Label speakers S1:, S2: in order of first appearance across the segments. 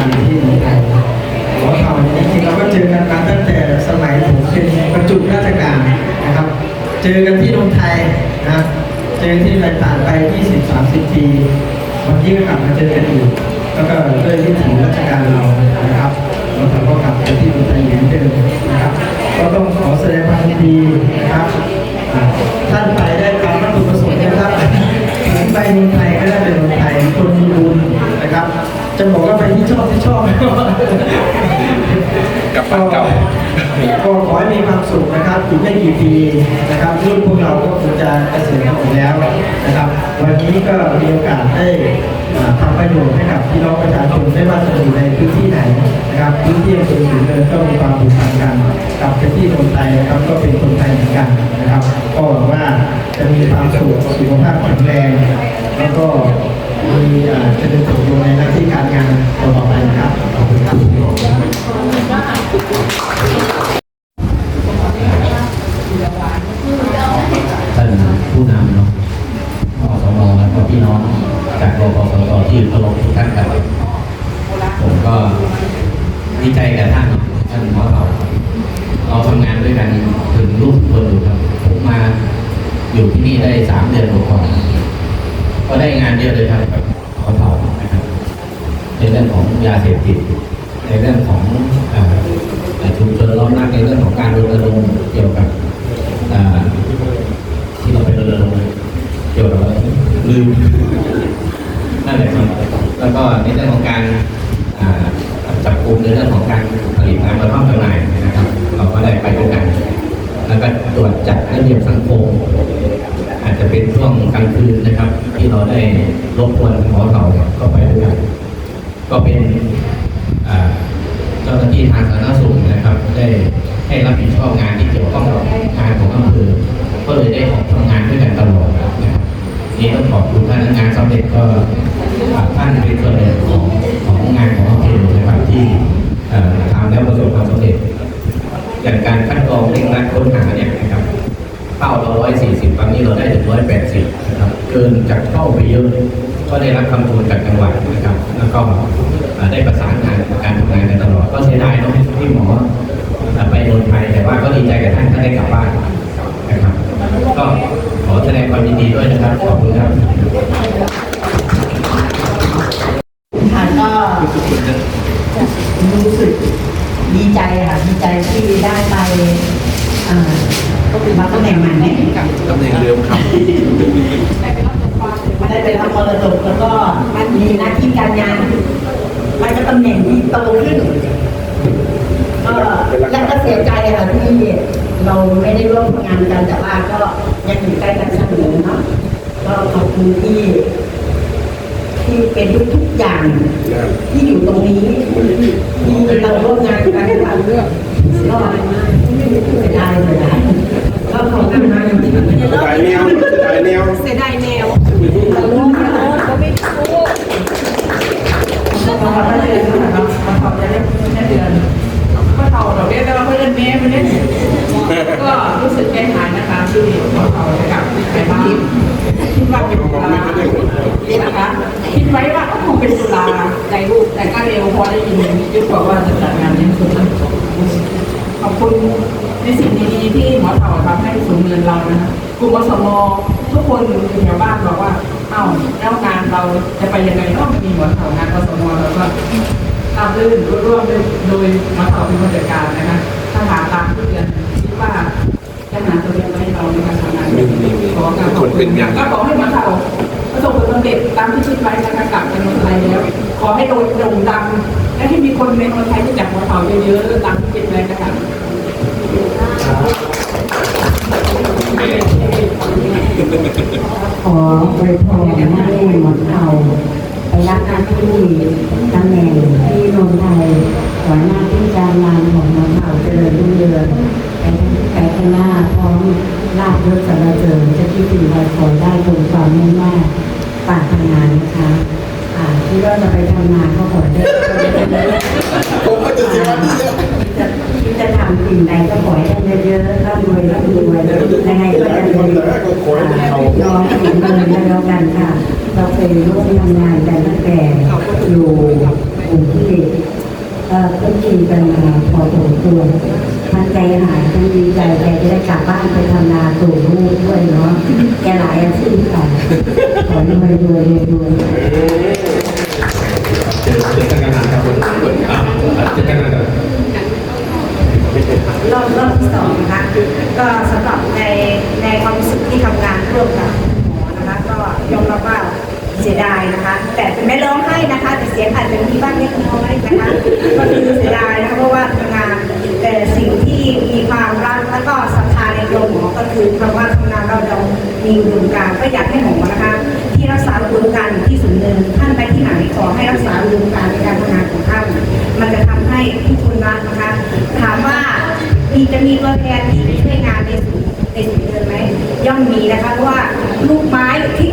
S1: ารที่เมืองไทยหัวเข่าเนี่ยจริงๆเราก็เจอกันมาตั้งแต่สมัยผมเป็นประจุราชการนะครับ เจอกันที่เมืองไทยนะเจอที่ไปผ่านไป 20-30 ปีวันนี้ก็กลับมาเจอกันอีกแล้วก็ด้วยวิถีราชการเรานะครับเราก็กลับไปที่เมืองไทยเหมือนเดิมนะครับก็ต้องขอแสดงความยินดีนะครับท่านไปได้ตามวัตถุประสงค์นะครับถึงไปเมืองไทย กับบ้า
S2: นเก่า
S1: ก็ขอให้มีความสุขนะครับอีกไม่กี่ปีนะครับรุ่นพวกเราก็คงจะเกษียณกันหมดแล้วนะครับ วันนี้ก็มีโอกาสได้อ่าทำประโยชน์ให้กับพี่น้องประชาชนไม่ว่าจะอยู่ในพื้นที่ไหนนะครับพื้นที่อำเภอสูงเนินก็มีความผูกพันกันกับพื้นที่คนไทยนะครับก็เป็นคนไทยเหมือนกันนะครับ ก็หวังว่าจะมีความสุขสุขภาพแข็งแรง แล้วก็ มีอ่าเจริญเติบโตในหน้าที่การงานต่อไปนะครับขอบคุณครับ
S3: ท่านผู้นำเนาะอสมแล้วก็พี่น้องจากรปสตที่เคารพทุกท่านครับผมก็ดีใจกับท่านท่านหมอเราเราทำงานด้วยกันถึงรูปคนอยู่ครับ ผมมาอยู่ที่นี่ได้สามเดือนกว่าก็ได้งานเยอะเลยครับ ของยาเสพติดในเรื่องของชุมชนล้อมรักในเรื่องของการรณรงค์เกี่ยวกับที่เราไปรณรงค์เกี่ยวกับลืมนั่นแหละครับแล้วก็ในเรื่องของการจับกลุ่มในเรื่องของการผลิตงานมาท่อมจำหน่ายนะครับ เราก็ได้ไปด้วยกัน แล้วก็ตรวจจัดระเบียบสังคมอาจจะเป็นช่วงกลางคืนนะครับ ที่เราได้รบกวนหมอเขาเนี่ยก็ไปด้วยกัน ก็เป็นเจ้าหน้าที่ทางสาธารณสุขนะครับ ได้ให้รับผิดชอบงานที่เกี่ยวข้องกับงานของอำเภอก็เลยได้ออกทำงานด้วยกันตลอดนะครับนี่ต้องขอบคุณท่านงานสำเร็จก็ท่านเป็นส่วนหนึ่งของของงานของอำเภอนะครับที่ทำแล้วประสบความสำเร็จอย่างการคัดกรองเร่งรัดค้นหาเนี่ยนะครับเป้าเราร้อยสี่สิบตอนนี้เราได้ถึงร้อยแปดสิบนะครับเกินจากเป้าไปเยอะ ก็ได้รับคำชมจากจังหวัดนะครับ แล้วก็อ่าได้ประสานงานการทำงานกันตลอด ก็เสียดายเนาะที่หมออ่าไปโดนภัยแต่ว่าก็ดีใจกับท่านท่านได้กลับบ้านนะครับ ก็ขอแสดงความยินดีด้วยนะครับ ขอบคุณครับ
S4: ค่ะก็รู้สึกดีใจค่ะดีใจที่ได้ไปอ่าก็คือมาตำแหน่งใหม่ไหม
S2: ตำแหน่งเดิมครับ
S4: ได้ไปรับมรดกแล้วก็มันมีหน้าที่การงานมันก็ตำแหน่งที่โตขึ้นก็และก็เสียใจค่ะที่เราไม่ได้ร่วมงานกันแต่ว่าก็ยังอยู่ใกล้กันเสมอเนาะก็ขอบคุณที่ที่เป็นทุกๆอย่างที่อยู่ตรงนี้ที่เราร่วมงานกันค่ะก็เสียดายเลยนะก็ขอบคุณมากจริงๆ
S2: สายแนวสายแนว
S5: เสียดายแนว
S4: กัน
S5: ก็ไม่รู้
S4: ขอบคุณเดือนนะครับขอบคุณเดือนเดือน
S5: ก็เท่าเราเรียกได้ว่าเพื่อนแม่ไม่ได้ก็รู้สึกใจหายนะคะที่ขอเขาจะกลับไปบ้านคิดว่าเป็นตุลานี่นะคะคิดไว้ว่าก็คงเป็นตุลาใจลูกแต่ก็เร็วพอได้ยินยุคบอกว่าจะจัดงานเลี้ยงคนขอบคุณในสิ่งดีๆที่หมอเต่าทำให้สูงเงินเรานะคะกลุ่มอสม ทุกคนอยู่แถวบ้านบอกว่า เอ้าแล้วงานเราจะไปยังไงก็มีหมอเต่างานอสมแล้วก็ราบรื่นรุ่ร่วมโดยโดยมาต่อเป็นผู้จัดการนะคะถ้าหาตามที่เดือนคิดว่าจะหาตัวเองไว้ให้เราในการทำงานขอการขอบคุณก็ขอให้มาเต่าประสบผลสำเร็จตามที่คิดไว้นะคะกลับไปเมืองไทยแล้ว ขอให้โด่งโด่งดังและให้มีคนในเมืองไทยรู้จักมาเต่าเยอะๆตามที่คิดไว้นะคะ
S4: ขออวยพรให้หมดเอาไปรับหน้าที่ตำแหน่งที่นนไทยขอหน้าที่การงานของหมดเอาเจริญรุ่งเรืองไปไปข้างหน้าพร้อมลาบยศสรรเสริญจะที่สิ่งใดขอได้ตรงความมุ่งมั่นปรารถนานนะคะที่ว่าจะไปทำงานก็ขอได้
S2: ผมก็จะเสียวันนี้
S4: จะที่จะทำสิ่งใดก็ขอให้ได้เยอะๆร่ำรวยร่ำรวยยังไงก็จะเป็นน้องถึงเงินแล้วกันค่ะ เราเคยร่วมทำงานกันตั้งแต่อยู่
S6: โอ้ที่เอ่อต้นปีกันมาพอสมควรทั้งใจหายทั้งดีใจแกจะได้กลับบ้านไปทำนาสู่ลูกด้วยเนาะแกหลายอาชีพค่ะขอรวยรวยรวยรวย
S1: เจอเจอกันนานครับคุณอะเจอกันนานครับ
S7: รอบรอบที่สองนะคะก็สำหรับในในความรู้สึกที่ทำงานร่วมกับหมอนะคะก็ยอมรับว่าเสียดายนะคะ แต่ไม่ร้องไห้นะคะ แต่เสียงอาจจะมีบ้างเล็กน้อยนะคะก็คือเสียดายนะคะเพราะว่าทำงานแต่สิ่งที่มีความรักแล้วก็ศรัทธาในตัวหมอก็คือคำว่าทำงานเราเรามีอุดมการณ์ก็อยากให้หมอนะคะ ที่รักษาอุดมการอยู่ที่สูงเนินท่านไปที่ไหนขอให้รักษาอุดมการในการทำงานของท่าน มันจะทำให้ทุกคนรักนะคะ ถามว่ามีจะมีตัวแทนที่ช่วยงานในศูนในศูนเดินไหมย่อมมีนะคะเพราะว่าลูกไม้ที่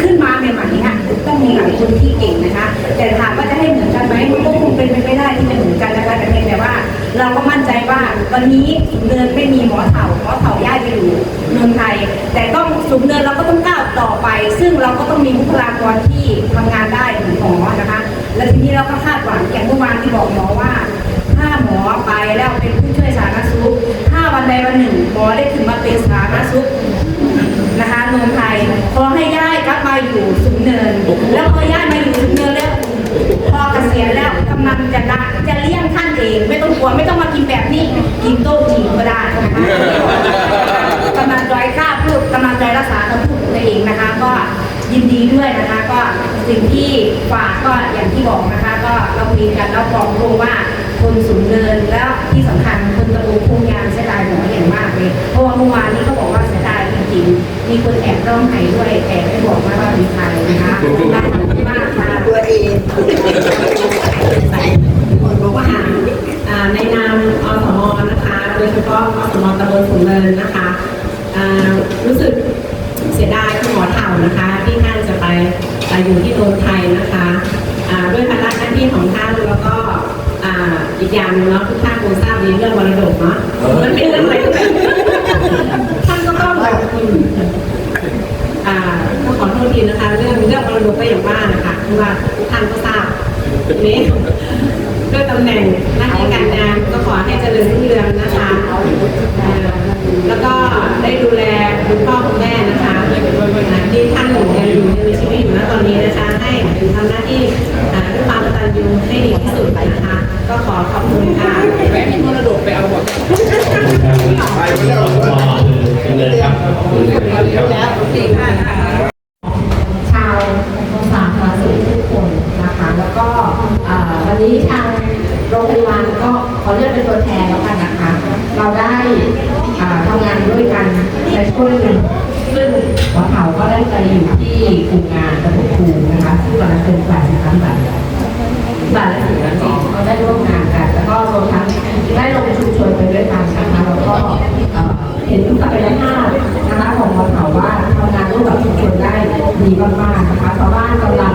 S7: ขึ้นมาใหม่ๆนี่ยต้องมีหลายคนที่เก่งนะคะ แต่ถามว่าจะให้เหมือนกันไหมก็คงเป็นไปไม่ได้ที่จะเหมือนกันนะคะแต่เพียงแต่ว่า เราก็มั่นใจว่าวันนี้ศูนเดินไม่มีหมอเถ่าหมอเถ่าย้ายไปอยู่ เมืองไทย แต่ต้องศูนย์เดินเราก็ต้องก้าวต่อไป ซึ่งเราก็ต้องมีบุคลากรที่ทำงานได้เหมือนหมอนะคะ และทีนี้เราก็คาดหวังอย่างเมื่อวานที่บอกหมอว่า ถ้าหมอไปแล้วเป็นผู้ช่วยสาธารณสุขถ้าวันใดวันหนึ่งหมอได้ถึงมาเป็นสาธารณสุขนะคะเมืองไทยขอให้ย้ายกลับมาอยู่สูงเนิน แล้วพอย้ายมาอยู่สูงเนินแล้วพอเกษียณแล้วกำนันจะละจะเลี้ยงท่านเอง ไม่ต้องกลัวไม่ต้องมากินแบบนี้กินโต๊ะจีนก็ได้นะคะ ยินดีด้วยนะคะก็สิ่งที่ฝากก็อย่างที่บอกนะคะ ก็เราคุยกันแล้วบอกตรงว่าคนสูงเนินแล้วที่สำคัญคนตะลุคงยางเสียดายหมออย่างมากเลย เพราะว่าเมื่อวานนี้เขาบอกว่าเสียดายจริงๆมีคนแอบร้องไห้ด้วยแต่ไม่บอกว่าว่าเป็นใครนะคะขอบคุณมากค่ะ
S6: ตัวเองใส่บอกว่าอ่าในนามอสมนะคะ โดยเฉพาะอสมตำบลสูงเนินนะคะรู้สึกเสียดายคุณหมอเถ่านะคะที่ท จะไปอ่าอยู่ที่โดนไทยนะคะอ่าด้วยภาระหน้าที่ของท่านแล้วก็อ่าอีกอย่างหนึงเนาะทุกท่านคงทราบดีเรื่องมรดกเนาะมันเป็นเรื่องอะไรก็แบบท่านก็ต้องแบบอืม อ่าก็ขอโทษทีนะคะ เรื่องเรื่องมรดกก็อย่างว่านะคะเพราะว่าทุกท่านก็ทราบทีนี้ด้วยตำแหน่งหน้าที่การงานก็ขอให้เจริญรุ่งเรืองนะคะอ่าแล้วก็ได้ดูแลคุณพ่อคุณแม่นะคะอ่าที่ท่านยังอยู่ยังมีชีวิตอยู่ณตอนนี้นะคะ ให้ทำหน้าที่อ่าด้วยความกตัญญูให้ดีที่สุดนะคะ ก็ขอขอบคุณค่ะ
S4: ไปไปแล้ว
S1: ก็คือเลยครับขอบคุณครับ
S6: ชาวสาธารณสุขทุกคนนะคะ แล้วก็วันนี้ทางโรงพยาบาลก็ขอเรียกเป็นตัวแทนแล้วกันนะคะ เราได้ทำงานด้วยกันในช่วงหนึ่งซึ่งหัวเขาก็ได้ไปอยู่ที่กลุ่มงานกระปุกภูนะคะซึ่งตอนนั้นเป็นฝ่ายนะคะฝ่ายฝ่ายและสิ่งต่างๆก็ได้ร่วมงานกัน วก็รวมทั้งได้ลงชุมชนไปด้วยกันนะคะแล้วก็เห็นศักยภาพนะคะของหัวเขาว่าทำงานร่วมกับชุมชนได้ดีมากๆนะคะชาวบ้านกำลัง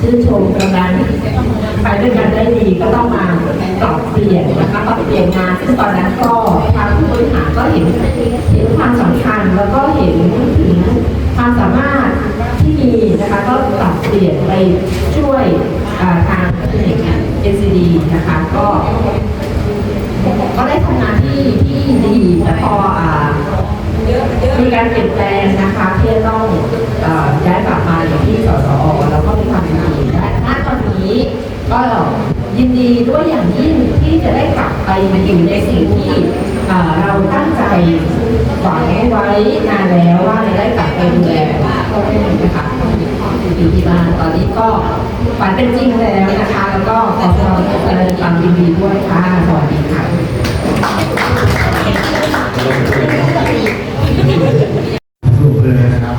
S6: ชื่นชมกำลังไปด้วยกันได้ดีก็ต้องมาปรับเปลี่ยนนะคะปรับเปลี่ยนงานซึ่งตอนนั้นก็ทางผู้บริหารก็เห็นเห็นความสำคัญแล้วก็เห็นถึงความสามารถที่มีนะคะก็ปรับเปลี่ยนไปช่วยอ่าทาง NCD นะคะ ก็ก็ได้ทำงานที่ที่ดีแต่พออ่ามีการเปลี่ยนแปลงนะคะที่ต้องย้ายกลับมาอยู่ที่สสอแล้วก็มีความยินดีและณตอนนี้ก็ยินดีด้วยอย่างยิ่งที่จะได้กลับไปมาอยู่ในสิ่งที่เอ่อเราตั้งใจหวังไว้นานแล้วว่าจะได้กลับไปดูแลพ่อแม่นะคะ อยู่ที่บ้านตอนนี้ก็ฝันเป็นจริงแล้วนะคะ แล้วก็ขอแสดงความยินดีด้วยค่ะสวัสดีค่ะ
S8: สรุปเลยนะครับ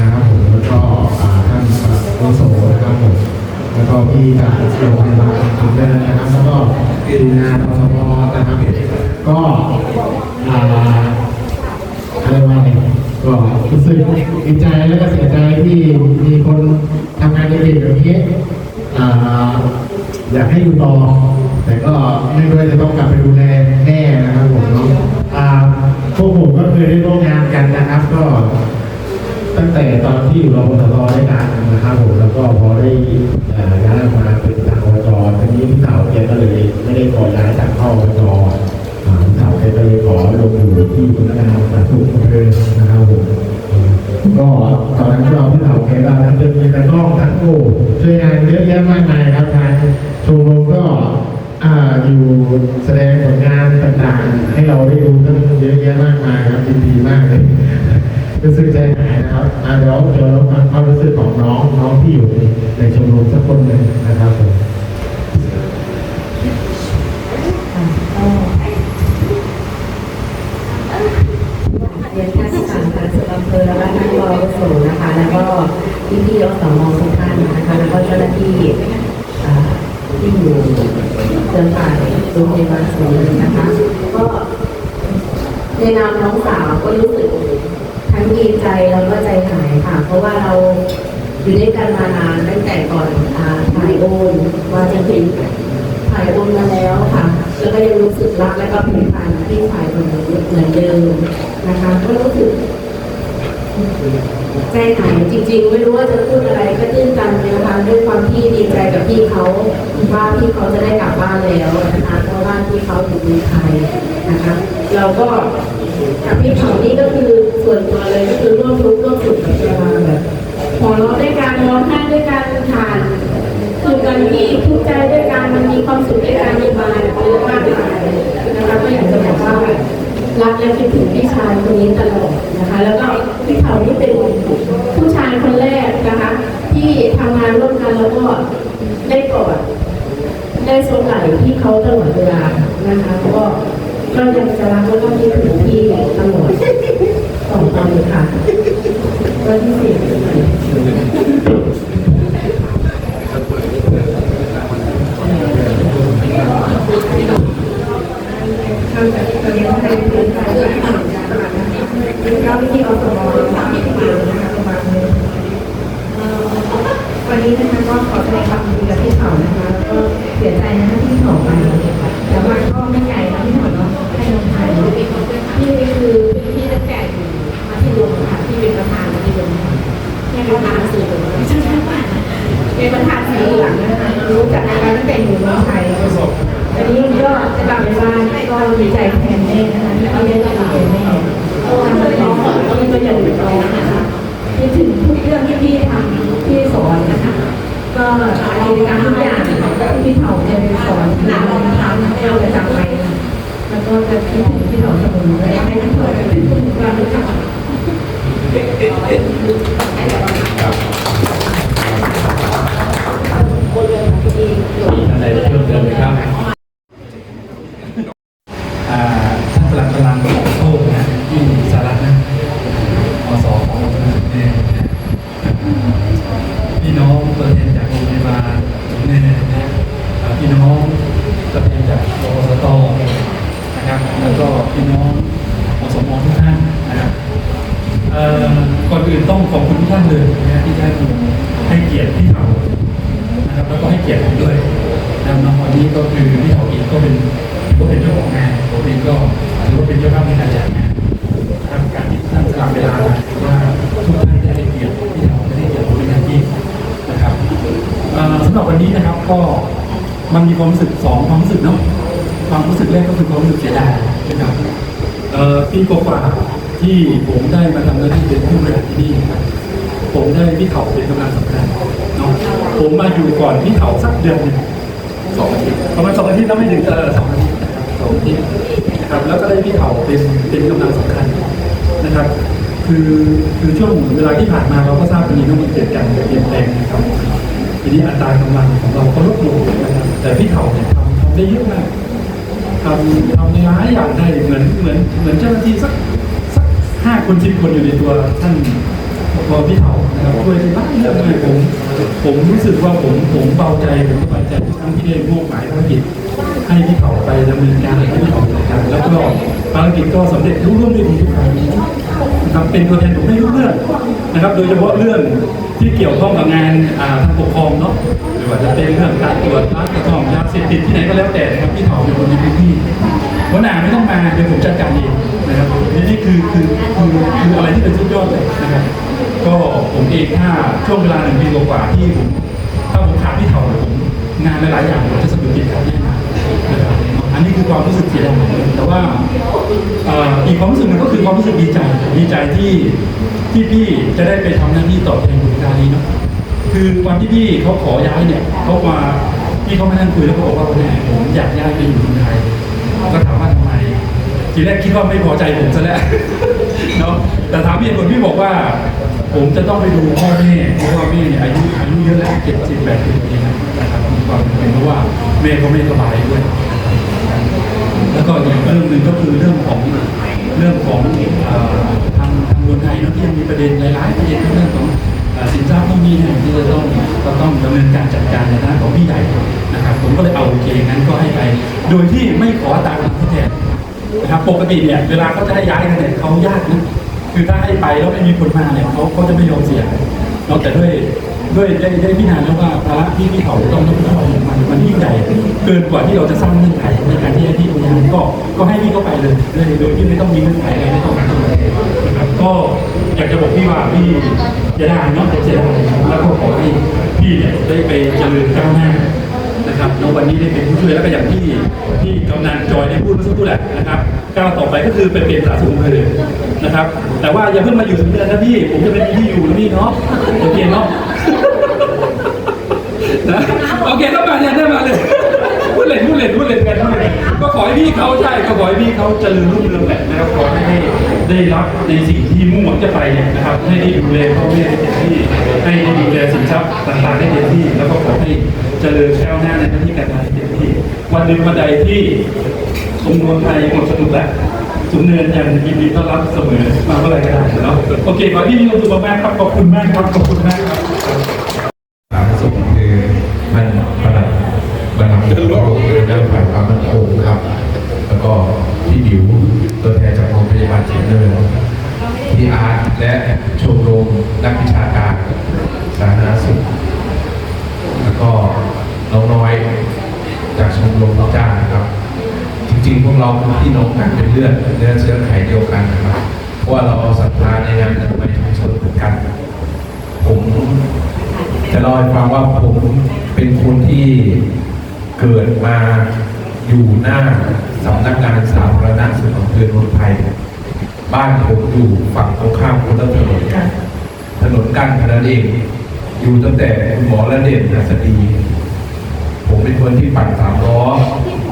S8: นะครับผมแล้วก็อาท่านปลัดโฆษกนะครับผมแล้วก็พี่จากโรงพยาบาลสุนเดินนะครับแล้วก็ทีมงานอสมนะครับก็อาอะไรวะเนี่ยก็ รู้สึกดีใจแล้วก็เสียใจที่มีคนทำงานเก่งๆแบบนี้อ่าอยากให้อยู่ต่อ แต่ก็ไม่ด้วยจะต้องกลับไปดูแลแน่นะครับผมเนาะอ่าพวกผมก็เคยได้ร่วมงานกันนะครับ ก็ตั้งแต่ตอนที่อยู่รพสตด้กันนะครับผมแล้วก็พอได้เอ่อย้ายออกมาเป็นเลยไม่ได้ขอย้ายจากเข้าอบจอ่สาวแกก็เลยขอลงอยู่ที่พนักงานสาธารณสุขอำเภอนะครับผม ก็ตอนนั้นเราพี่เฒ่าแกก็ทั้งเป็นตากล้องทั้งโอ้ช่วยงานเยอะแยะมากมายครับทางชมรมก็อ่าอยู่แสดงผลงานต่างๆ ให้เราได้ดูกันเยอะแยะมากมายครับยินดีมากเลยรู้สึกใจหายนะครับเดี๋ยวเดี๋ยวเราฟังความรู้สึกของน้องน้องที่อยู่ในในชมรมสักคนหนึ่งนะครับผม
S6: เรียน อำเภอและท่านรองโสนะคะ แล้วก็พี่พี่อสมทุกท่านนะคะ แล้วก็เจ้าหน้าที่ที่อยู่เครือข่ายโรงพยาบาลศูนย์นะคะ ก็ในนามน้องสาวก็รู้สึกทั้งดีใจแล้วก็ใจหายค่ะ เพราะว่าเราอยู่ด้วยกันมานานตั้งแต่ก่อนถ่ายโอนมาจนถึงถ่ายโอนมาแล้วค่ะแล้วก็ยังรู้สึกรักและก็ผูกพันที่ฝ่ายคนนี้เหมือนเดิมนะคะก็รู้สึก ใจหายจริง ๆ ไม่รู้ว่าจะพูดอะไรก็ตื้นตันนะคะด้วยความที่ดีใจกับพี่เขาว่าพี่เขาจะได้กลับบ้านแล้วนะคะเพราะว่าพี่เขาอยู่เมืองไทยนะคะ เราก็กับพี่เขานี่ก็คือส่วนตัวเลยก็คือร่วมทุกข์ร่วมสุขกับเราแบบหัวเราะด้วยกันร้องไห้ด้วยกันทานคือการที่ทุกใจด้วยกันมันมีความสุขด้วยกันมีมาเยอะมากมายนะคะก็อยากจะบอกว่า รักและคิดถึงพี่ชายคนนี้ตลอดนะคะ แล้วก็พี่เขานี่เป็นผู้ชายคนแรกนะคะ ที่ทำงานร่วมกันแล้วก็ได้กอดได้สงไหลพี่เขาตลอดเวลานะคะ ก็ก็ยังจะรักแล้วก็คิดถึงพี่ตลอดต่อไปค่ะวันที่สี่
S7: ทำแบ วันนี้นะคะก็ขอแสดงความยินดีกับพี่เขานะคะก็เสียใจนะคะที่เขาไปแต่ว่าก็ไม่ใหญ่นะพี่เขาเนาะให้ลงไทย
S6: พี่นี่คือพี่ตั้งแต่อยู่มาที่รวมค่ะที่เป็นประธานที่รวมค่ะเป็นประธานสื่อไม่ใช่ใช่ป่ะ
S7: เป็นประธานสีหลังนะคะรู้จักกันตั้งแต่อยู่เมืองไทย อันนี้ก็จะกลับไปบ้านก็ดีใจแทนแม่นะคะที่เขาได้กลับมาเป็นแม่ทำให้น้องที่ก็ยังอยู่ตรงนะคะคิดถึงทุกเรื่องที่พี่ทำพี่สอนนะคะ ก็กิจกรรมทุกอย่างที่พี่เถาเคยสอนที่เราทำให้เราจะจำไว้แล้วก็จะคิดถึงพี่เถาเสมอและให้ทุกคนคิดถึงการรู้จัก
S3: มีท่านใดจะเพิ่มเติมไหมครับ
S9: อ่าท่านประหลัดกำลังโทษนะที่สารัตนะอสของเนี่ยพี่น้องตัวแทนจากโรงพยาบาลเนี่ยนะอ่าพี่น้องตัวแทนจากอสตนะครับ แล้วก็พี่น้องอสมทุกท่านนะครับเอ่อก่อนอื่นต้องขอบคุณทุกท่านเลยนะที่ได้ให้เกียรติพี่เขานะครับแล้วก็ให้เกียรติผมด้วยนะครับน้องวันนี้ก็คือพี่เขาเองก็เป็นก็เป็นเจ้าของงานผมเองก็ถือว่าเป็นเจ้าภาพในการจัดงานนะครับการที่ท่านสละเวลาถือว่าทุกท่านได้ให้เกียรติพี่เขาได้ให้เกียรติผมเป็นอย่างยิ่งนะครับเอ่อสำหรับวันนี้นะครับก็ มันมีความรู้สึกสองความรู้สึกเนาะความรู้สึกแรกก็คือความรู้สึกเสียดายนะครับเออปีกว่าๆที่ผมได้มาทำหน้าที่เป็นผู้บริหารที่นี่ครับผมได้พี่เขาเป็นกำลังสำคัญเนาะผมมาอยู่ก่อนพี่เขาสักเดือนหนึ่งสองอาทิตย์ประมาณสองอาทิตย์แล้วไม่ถึงเออสองอาทิตย์นะสองอาทิตย์นะครับแล้วก็ได้พี่เขาเป็นเป็นกำลังสำคัญนะครับ คือคือช่วงเวลาที่ผ่านมาเราก็ทราบกันดีว่ามันเกิดการเปลี่ยนแปลงนะครับ ทีนี้อัตรากำลังของเราก็ลดลงนะครับแต่พี่เขาเนี่ยทำทำได้เยอะมากทำทำในร้ายอย่างได้เหมือนเหมือนเหมือนเจ้าหน้าที่สักสักห้าคนสิบคนอยู่ในตัวท่านพอพี่เถานะครับช่วยที่รักเรื่องเลยผม ผมรู้สึกว่าผมผมเบาใจผมสบายใจทุกครั้งที่ได้มอบหมายภารกิจให้พี่เถาไปดำเนินการให้พี่เถาดำเนินการแล้วก็ภารกิจก็สำเร็จรุ่ร่งด้วยดีทุกครั้งนะครับเป็นตัวแทนผมไม่รู้เรื่องนะครับ โดยเฉพาะเรื่องที่เกี่ยวข้องกับงานอ่าท หรือว่าจะเป็นเรื่องการตรวจร้านกระทอมยาเสพติดที่ไหนก็แล้วแต่นะครับพี่เถาเป็นคนในพื้นที่หัวหน้าไม่ต้องมาเดี๋ยวผมจัดการเองนะครับนี่นี่คือคือคือคืออะไรที่เป็นสุดยอดเลยนะครับ ก็ผมเองถ้าช่วงเวลาหนึ่งปีกว่าที่ผมถ้าผมขาดพี่เถาผมงานหลายๆอย่างผมจะสะดุดติดขัดแน่นอนนี้คือความรู้สึกเสียดายแต่ว่าอีกความรู้สึกหนึงก็คือความรู้สึกดีใจดีใจที่ที่พี่จะได้ไปทำหน้าที่ต่อแทนบุญการนี้เนาะ คือวันที่พี่เขาขอย้ายเนี่ยเขามาพี่เขามานั่งคุยแล้วก็บอกว่าแม่ผมอยากย้ายไปอยู่เมืองไทยก็ถามว่าทำไม ทีแรกคิดว่าไม่พอใจผมซะแล้วเนาะแต่ถามพี่เหตุผลพี่บอกว่า ผมจะต้องไปดูพ่อแม่เพราะว่าแม่เนี่ยอายุอายุเยอะแล้วเจ็ดสิบแปดสิบปีแล้วนะครับมีความเป็นเพราะว่าแม่ก็ไม่สบายด้วย แล้วก็อีกเรื่องหนึ่งก็คือเรื่องของเรื่องของทางทางเมืองไทยเนาะที่ยังมีประเด็นหลายๆประเด็นเรื่องของ สินทรัพย์ต้องมีเนี่ยที่จะต้องก็ต้องดำเนินการจัดการในด้านของพี่ใหญ่นะครับผมก็เลยเอาโอเคงั้นก็ให้ไป โดยที่ไม่ขอตามที่แทนนะครับปกติเนี่ยเวลาเขาจะให้ย้ายกันเนี่ยเขายากนะคือถ้าให้ไปแล้วไม่มีคนมาเนี่ยเขาเขาจะไม่ยอมเสียเนาะแต่ด้วยด้วยได้ได้พิจารณาแล้วว่าภาระที่พี่เขาต้องต้องต้องมันมันยิ่งใหญ่เกินกว่าที่เราจะสร้างเงื่อนไขในการที่ให้พี่คนนั้นก็ก็ให้พี่เขาไปเลยเลยโดยที่ไม่ต้องมีเงื่อนไขอะไรไม่ต้องอะไรนะครับ ก็อยากจะบอกพี่ว่าพี่จะได้เนาะจะได้แล้วก็ขอให้พี่เนี่ยได้ไปเจริญก้าวหน้านะครับแล้ววันนี้ได้เป็นผู้ช่วยแล้วก็อย่างที่ที่กำนันจอยได้พูดเมื่อสักครู่แหละนะครับก้าวต่อไปก็คือไปเป็นสาธาสุขเลยนะครับ แต่ว่าอย่าเพิ่งมาอยู่ถึงเดือนนะพี่ผมจะเป็นที่อยู่นะพี่เนาะโอเคเนาะนะโอเคแล้วมาเนี่ยได้มาเลย ดเล่นพูดเล่นพูดเล่นกันพูดเล่นก็ขอให้พี่เขาใช่ก็ขอให้พี่เขาเจริญรุ่งเรืองแหละนะครับขอให้ได้รับในสิ่งที่มุ่งหวังจะไปเนี่ยนะครับให้ได้ดูแลพ่อแม่ได้เต็มที่ให้ได้ดูแลสินทรัพย์ต่างๆได้เต็มที่ แล้วก็ขอให้เจริญแก้วหน้าในหน้าที่การงานได้เต็มที่ วันหนึ่งวันใดที่สมนวนไทยหมดสนุกแล้วสุนเนินยังยินดีต้อนรับเสมอมาเมื่อไรก็ได้เนาะโอเคขอให้พี่มีความสุขมากครับขอบคุณมากครับขอบคุณมากครับ
S10: สาธารณสุขคือมันประหลัดบรรลังก์โลกด้านฝ่ายความมั่นคงครับ แล้วก็พี่บิวตัวแทนจากโรงพยาบาลเชียงเนินพี่อาร์ตและชมรมนักวิชาการสาธารณสุข แล้วก็น้องน้อยจากชมรมลูกจ้างนะครับ จริงๆ พวกเราเป็นพี่น้องกัน เลือดเนื้อเชื้อไขเดียวกันนะครับเพราะว่าเราศรัทธาในงานอนามัยชุมชนเหมือนกัน ผมจะเล่าให้ฟังว่าผมเป็นคนที่เกิดมาอยู่หน้าสำนักงานสาธารณสุขอำเภอโนนไทย บ้านผมอยู่ฝั่งตรงข้ามคนละถนนถนนกั้นเท่านั้นเองอยู่ตั้งแต่คุณหมอระเด่นนัสดี ผมเป็นคนที่ปั่นสามล้อ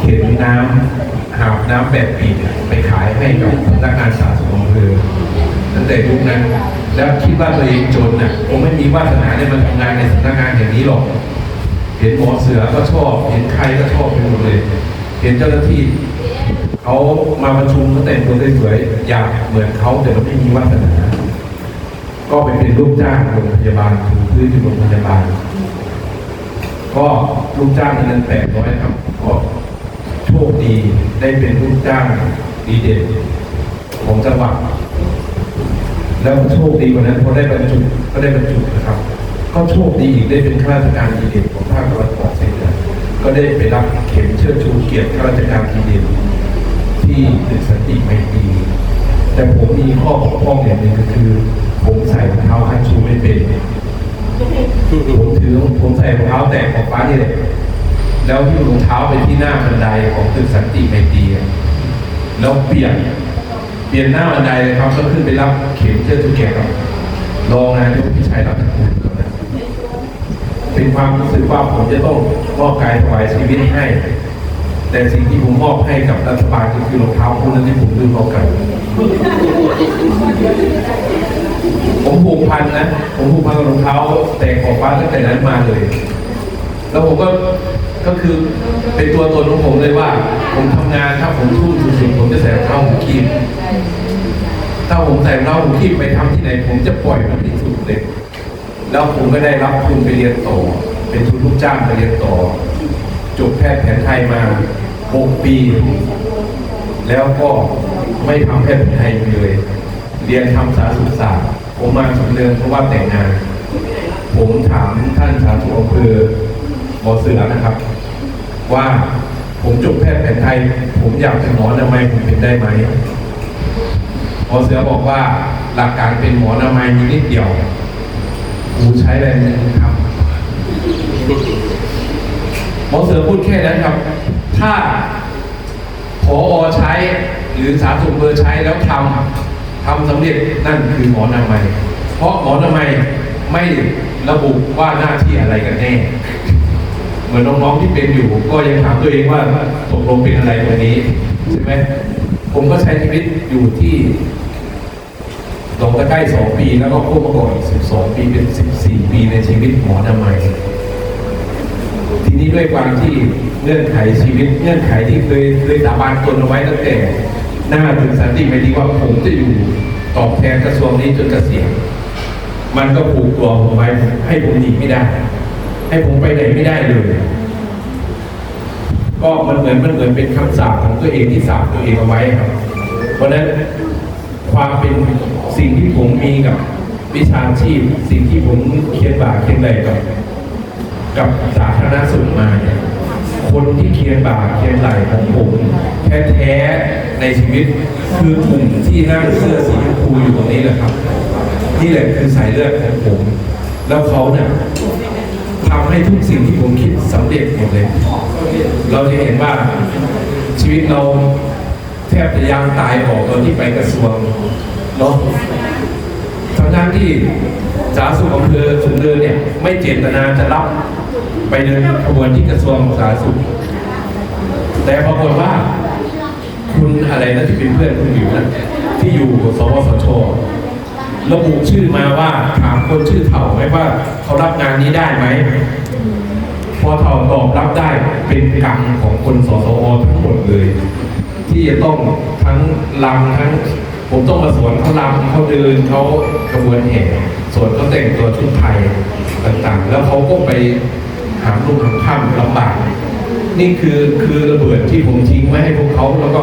S10: เข็นน้ำหาบน้ำแบบปีกไปขายให้กับพนักงานสาธารณสุขอำเภอตั้งแต่ยุคนั้น แล้วคิดว่าตัวเองจนน่ะผมไม่มีวาสนาได้มาทำงานในสำนักงานอย่างนี้หรอก เห็นหมอเสือก็ชอบ เห็นใครก็ชอบไปหมดเลย เห็นเจ้าหน้าที่เขามาประชุมเขาแต่งตัวสวยๆอยากเหมือนเขาแต่มันไม่มีวาสนา ก็ไปเป็นลูกจ้างโรงพยาบาลถูพื้นที่โรงพยาบาล ก็ลูกจ้างเงินแปดร้อยครับก็โชคดีได้เป็นลูกจ้างดีเด่นของจังหวัดแล้วโชคดีกว่านั้นพอได้บรรจุก็ได้บรรจุนะครับ ก็โชคดีอีกได้เป็นข้าราชการดีเด่นของภาคตะวันออกเฉียงเหนือก็ได้ไปรับเข็มเชิดชูเกียรติข้าราชการดีเด่นที่ตึกสันติไมตรีแต่ผมมีข้อบกพร่องอย่างหนึ่งก็คือ ผมใส่รองเท้าคันชูไม่เป็น ผมถือผมใส่รองเท้าแตะขอบฟ้านี่แหละแล้วที่รองเท้าไปที่หน้าบันไดของตึกสันติไมตรีแล้วเปลี่ยนเปลี่ยนหน้าบันไดเลยครับก็ขึ้นไปรับเข็มเชือกทุกแก่กับรองนายกพิชัยรัตนกุลครับนเป็นความรู้สึกว่าผมจะต้องมอบกายถวายชีวิตให้ แต่สิ่งที่ผมมอบให้กับรัฐบาลก็คือรองเท้าคู่นั้นที่ผมลืมเอากลับผมผูกพันนะ ผมผูกพันกับรองเท้าแต่ขอบฟ้าตั้งแต่นั้นมาเลย แล้วผมก็ก็คือเป็นตัวตนของผมเลยว่า ผมทำงานถ้าผมทุ่มสุดๆผมจะใส่รองเท้าหูคีบถ้าผมใส่รองเท้าหูคีบไปทำที่ไหน ผมจะปล่อยมันที่สุดเลย แล้วผมก็ได้รับทุนไปเรียนต่อ เป็นทุนลูกจ้างไปเรียนต่อ จบแพทย์แผนไทยมา6ปี แล้วก็ไม่ทำแพทย์แผนไทยเลย เรียนทำสาธารณสุขศาสตร์ ผมมาสำเนินเพราะว่าแต่งงาน ผมถามท่านสาธารณสุขอำเภอหมอเสือนะครับ ว่าผมจบแพทย์แผนไทย ผมอยากเป็นหมออนามัยผมเป็นได้ไหมหมอเสือบอกว่าหลักการเป็นหมออนามัยมีนิดเดียวกูใช้แรงทำหมอเสือพูดแค่นั้นครับ ถ้าพอใช้หรือสาธารณสุขอำเภอใช้แล้วทำ ทำสำเร็จนั่นคือหมอนามัย เพราะหมอนามัยไม่ระบุว่าหน้าที่อะไรกันแน่ เหมือนน้องๆที่เป็นอยู่ ก็ยังถามตัวเองว่าตกลงเป็นอะไรวันนี้ใช่ไหมผมก็ใช้ชีวิตอยู่ที่หลงตะไคร้สองปีแล้วก็ควบมาก่อนสิบสองปีเป็นสิบสี่ปีในชีวิตหมอนามัยทีนี้ด้วยความที่เงื่อนไขชีวิตเงื่อนไขที่เคยเคยสาบานตนเอาไว้ตั้งแต่ น้าถึงสันติไปดีว่าผมจะอยู่ตอบแทนกระทรวงนี้จนเกษียณมันก็ผูกตัวผมไว้ให้ผมหนีไม่ได้ ให้ผมไปไหนไม่ได้เลย ก็มันเหมือนมันเหมือนเป็นคำสาปของตัวเองที่สาปตัวเองเอาไว้ครับ เพราะนั้นความเป็นสิ่งที่ผมมีกับวิชาชีพ สิ่งที่ผมเขียนบาเขียนอะไรกับกับสาธารณสุขมาเนี่ยคนที่เคียนบ่าเคียนไหลของผมแท้ๆ ในชีวิต คือกลุ่มที่นั่งเสื้อสีชมพูอยู่ตรงนี้แหละครับ นี่แหละคือสายเลือดของผม แล้วเขาเนี่ยทำให้ทุกสิ่งที่ผมคิดสำเร็จหมดเลย เราจะเห็นว่าชีวิตเราแทบจะยางตายออกตอนที่ไปกระทรวงเนาะทั้งนั้นที่สาธารณสุขอำเภอสูงเนินเนี่ย ไม่เจตนาจะรับไปเดินขบวนที่กระทรวงสาธารณสุข แต่ปรากฏว่า คุณอะไรนะที่เป็นเพื่อนคุณอยู่นะที่อยู่สวสชระบุชื่อมาว่าถามคนชื่อเถ่าไหมว่าเขารับงานนี้ได้ไหมพอเถ่าตอบรับได้เป็นกรรมของคนสสอทั้งหมดเลย ที่จะต้องทั้งลำทั้งผมต้องมาสวนเขาลำเขาเดินเขากระบวนแห่สวนเขาแต่งตัวชุดไทยต่างๆ แล้วเขาก็ไปหามลุงหามค่ำลำบาก นี่คือคือระเบิดที่ผมทิ้งไว้ให้พวกเขาแล้วก็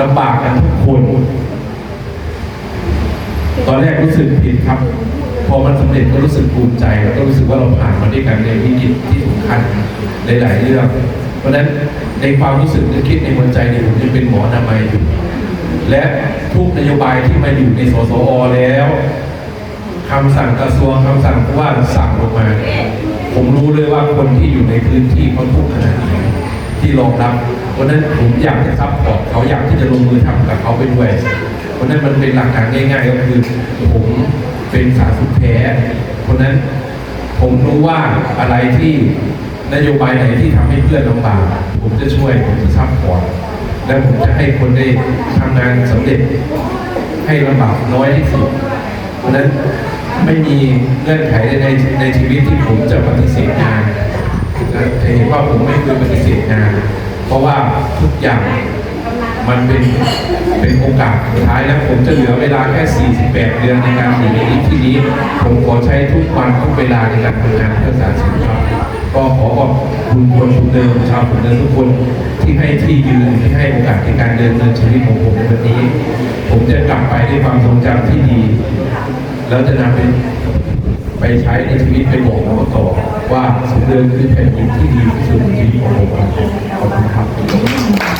S10: ลำบากกันทุกคน ตอนแรกรู้สึกผิดครับ พอมันสำเร็จก็รู้สึกภูมิใจแล้วก็รู้สึกว่าเราผ่านมาด้วยกันในวิกฤตที่สำคัญหลาย ๆ เรื่อง เพราะฉะนั้นในความรู้สึกนึกคิดในหัวใจเนี่ยผมจะเป็นหมอนามัยอยู่และทุกนโยบายที่มาอยู่ในสสอแล้วคำสั่งกระทรวงคำสั่งผู้ว่าสั่งลงมา ผมรู้เลยว่าคนที่อยู่ในพื้นที่เขาทุกข์ขนาดไหน ที่รองรับเพราะนั้นผมอยากจะซัพพอร์ตเขาอยากที่จะลงมือทำกับเขาไปด้วย เพราะนั้นมันเป็นหลักการง่ายๆก็คือผมเป็นสารสุขแท้เพราะนั้นผมรู้ว่าอะไรที่นโยบายไหนที่ทำให้เพื่อนลำบากผมจะช่วยผมจะซัพพอร์ตและผมจะให้คนได้ทำงานสำเร็จให้ลำบากน้อยที่สุดเพราะฉะนั้นไม่มีเงื่อนไขในในชีวิตที่ผมจะปฏิเสธงาน นะเห็นว่าผมไม่เคยปฏิเสธงาน เพราะว่าทุกอย่างมันเป็นเป็นโอกาสสุดท้ายแล้วผมจะเหลือเวลาแค่ 48 เดือนในการอยู่ในที่นี้ ผมขอใช้ทุกวันทุกเวลาในการทำงานเพื่อสาธารณสุขครับก็ขอขอบคุณคนทุกเดิมชาวผมเดิมทุกคนที่ให้ที่ยืนที่ให้โอกาสในการเดินเดินชีวิตของผมในวันนี้ ผมจะกลับไปด้วยความทรงจำที่ดี แล้วจะนำไป ไปใช้ในชีวิตไปบอกเราต่อว่าสุดเดินคือแผ่นดินที่ดีที่สุดในชีวิตของผมขอบคุณครับ